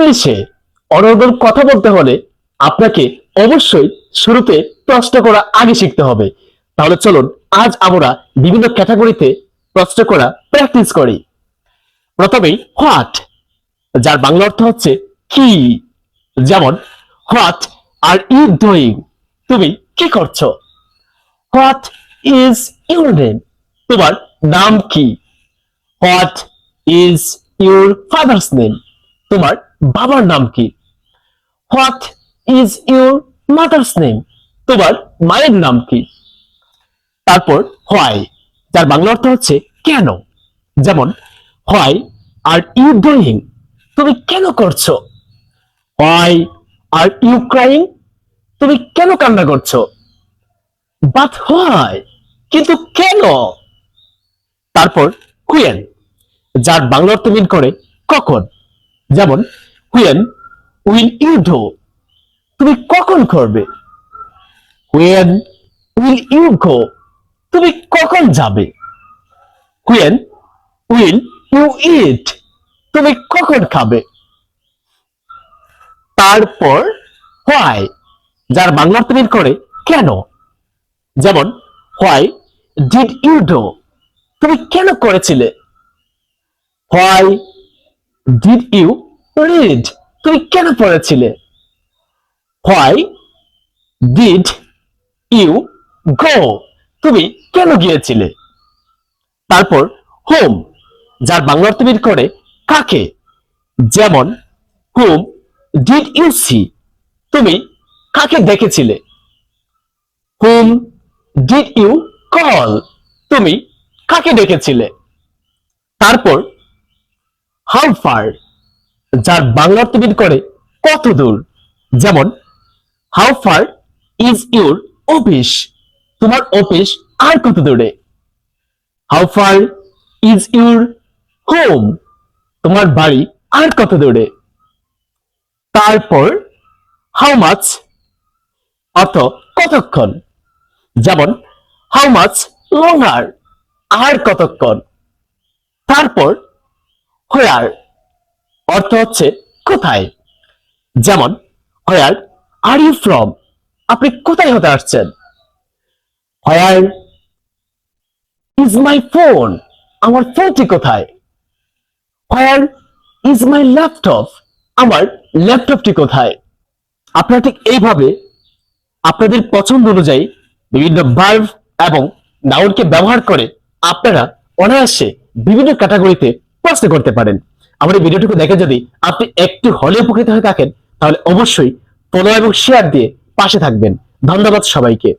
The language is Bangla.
ইংলিশে অনর্গল কথা বলতে হলে আপনাকে অবশ্যই শুরুতে প্রশ্ন করা আগে শিখতে হবে। তাহলে চলুন, আজ আমরা বিভিন্ন ক্যাটাগরিতে প্রশ্ন করা প্র্যাকটিস করি। প্রথমেই হোয়াট, যার বাংলা অর্থ হচ্ছে কি? যেমন, হোয়াট আর ইউ ডুইং? তুমি কি করছ? What is your name? তোমার নাম কি? What is your father's name? তোমার বাবার নাম কি? What is your mother's name তোমার মায়ের নাম কি? তারপর হোয়াই যার বাংলা অর্থ হচ্ছে কেন? যেমন হোয়াই আর ইউ ডুইং তুমি কেন করছ? হোয়াই আর ইউ ক্রাইং তুমি কেন কান্না করছ? বাট হোয়াই কিন্তু কেন? তারপর কুয়েন যার বাংলা অর্থ মিন করে কখন? যেমন হুয়েন উইল ইউ ডু তুমি কখন করবে? হুয়েন উইল ইউ গো তুমি কখন যাবে? হুয়েন উইল ইউ ইট তুমি কখন খাবে? তারপর হোয়াই যার বাংলা মিন করে, কেন? যেমন হোয়াই ডিড ইউ ডু তুমি কেন করেছিলে? হোয়াই ডিড ইউ রিড তুমি কেন পড়েছিলে? হোয়াই ডিড ইউ গো তুমি কেন গিয়েছিলে? তারপর হোম যার বাংলা বের করে কাকে? যেমন হোম ডিড ইউ সি তুমি কাকে দেখেছিলে? হোম ডিড ইউ কল তুমি কাকে ডেকেছিলে তারপর হাউ ফার যার বাংলা অর্থ বের করে কত দূর? যেমন how far is your office তোমার অফিস আর কত দূরে? How far is your home তোমার বাড়ি আর কত দূরে? তারপর হাউ মাছ অর্থ কতক্ষণ? যেমন হাউ মাছ লং আর কতক্ষণ? তারপর হোয়ার অর্থ হচ্ছে কোথায়? যেমন হোয়ার আর ইউ ফ্রম আপনি কোথায় হতে আসছেন? হোয়ার ইজ মাই ফোন আমার ফোনটি কোথায়? হোয়ার ইজ মাই ল্যাপটপ আমার ল্যাপটপটি কোথায়? আপনারা ঠিক এইভাবে আপনাদের পছন্দ অনুযায়ী বিভিন্ন ভার্ব এবং নাউনকে ব্যবহার করে আপনারা অনায়াসে বিভিন্ন ক্যাটাগরিতে প্রশ্ন করতে পারেন। আমার এই ভিডিওটুকু দেখে যদি আপনি একটু হলে উপকৃত হয়ে থাকেন, তাহলে অবশ্যই ফলো এবং শেয়ার দিয়ে পাশে থাকবেন। ধন্যবাদ সবাইকে।